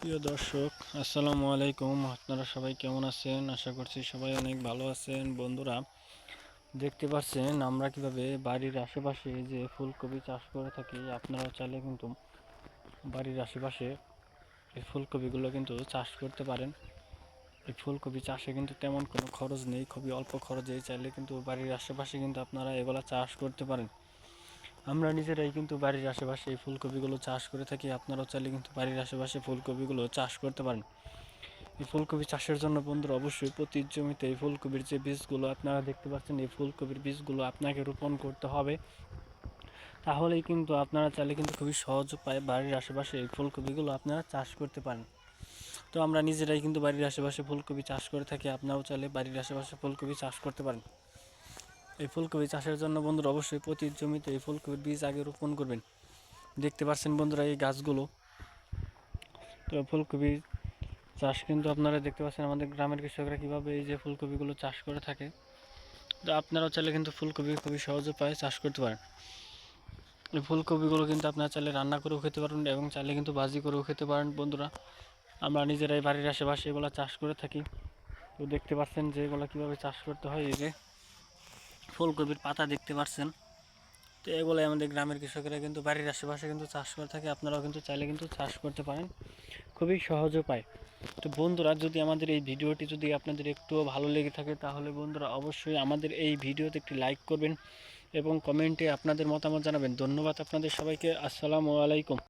প্রিয় দর্শক, আসসালামু আলাইকুম। আপনারা সবাই কেমন আছেন? আশা করছি সবাই অনেক ভালো আছেন। বন্ধুরা, দেখতে পাচ্ছেন আমরা কীভাবে বাড়ির আশেপাশে যে ফুলকপি চাষ করে থাকি, আপনারাও চাইলে কিন্তু বাড়ির আশেপাশে এই ফুলকপিগুলো কিন্তু চাষ করতে পারেন। এই ফুলকপি চাষে কিন্তু তেমন কোনো খরচ নেই, খুবই অল্প খরচে চাইলে কিন্তু বাড়ির আশেপাশে কিন্তু আপনারা এগুলো চাষ করতে পারেন। আমরা নিজেরাই কিন্তু বাড়ির আশেপাশে এই ফুলকপিগুলো চাষ করে থাকি। আপনারাও চাইলে কিন্তু বাড়ির আশেপাশে ফুলকপিগুলো চাষ করতে পারেন। এই ফুলকপি চাষের জন্য বন্ধুরা অবশ্যই প্রতি জমিতে এই ফুলকপির যে বীজগুলো, আপনারা দেখতে পাচ্ছেন এই ফুলকপির বীজগুলো আপনাকে রোপণ করতে হবে। তাহলেই কিন্তু আপনারা চাইলে কিন্তু খুবই সহজ উপায়ে বাড়ির আশেপাশে এই ফুলকপিগুলো আপনারা চাষ করতে পারেন। তো আমরা নিজেরাই কিন্তু বাড়ির আশেপাশে ফুলকপি চাষ করে থাকি। আপনারাও চাইলে বাড়ির আশেপাশে ফুলকপি চাষ করতে পারেন। এই ফুলকপি চাষের জন্য বন্ধুরা অবশ্যই প্রতি জমিতে এই ফুলকপির বীজ আগে রোপণ করবেন। দেখতে পাচ্ছেন বন্ধুরা এই গাছগুলো। তো ফুলকপি চাষ কিন্তু আপনারা দেখতে পাচ্ছেন আমাদের গ্রামের কৃষকরা কীভাবে এই যে ফুলকপিগুলো চাষ করে থাকে। তো আপনারাও চাইলে কিন্তু ফুলকপি খুবই সহজ উপায়ে চাষ করতে পারেন। এই ফুলকপিগুলো কিন্তু আপনারা চাইলে রান্না করেও খেতে পারেন এবং চাইলে কিন্তু ভাজি করেও খেতে পারেন বন্ধুরা। আমরা নিজেরাই বাড়ির আশেপাশে এগুলো চাষ করে থাকি। তো দেখতে পাচ্ছেন যে এগুলো কীভাবে চাষ করতে হয় এই যে। ফুলকপির পাতা দেখতে পাচ্ছেন তো এগুলো আমাদের গ্রামের কৃষকেরা কিন্তু, বাড়ির আশেপাশে কিন্তু চাষ করে থাকে। আপনারাও কিন্তু চাইলে কিন্তু চাষ করতে পারেন। খুবই সহজ উপায়। তো বন্ধুরা, যদি আমাদের এই ভিডিওটি যদি আপনাদের একটুও ভালো লেগে থাকে, তাহলে বন্ধুরা অবশ্যই আমাদের এই ভিডিওতে একটি লাইক করবেন এবং কমেন্টে আপনাদের মতামত জানাবেন। ধন্যবাদ আপনাদের সবাইকে। আসসালামু আলাইকুম।